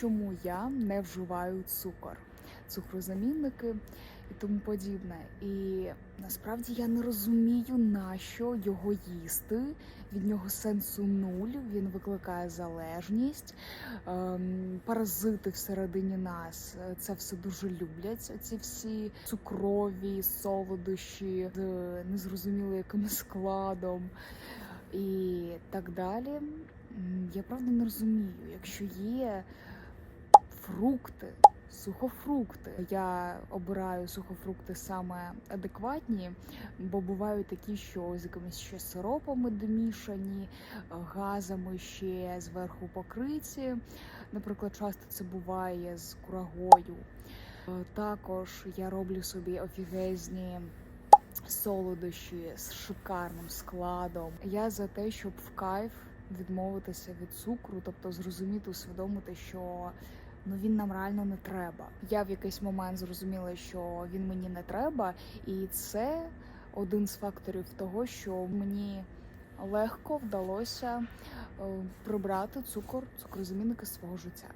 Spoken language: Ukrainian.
чому я не вживаю цукор, цукрозамінники і тому подібне. І насправді я не розумію, на що його їсти. Від нього сенсу нуль. Він викликає залежність. Ем, паразити всередині нас е, це все дуже люблять. Ці всі цукрові солодощі з незрозуміло яким складом і так далі. Я правда не розумію, якщо є фрукти, сухофрукти. Я обираю сухофрукти саме адекватні, бо бувають такі, що з якимись ще сиропами домішані, газами ще зверху покриті. Наприклад, часто це буває з курагою. Е, Також я роблю собі офігезні солодощі з шикарним складом. Я за те, щоб в кайф відмовитися від цукру, тобто зрозуміти, усвідомити, що ну він нам реально не треба. Я в якийсь момент зрозуміла, що він мені не треба, і це один з факторів того, що мені легко вдалося е, прибрати цукор, цукрозамінники з свого життя.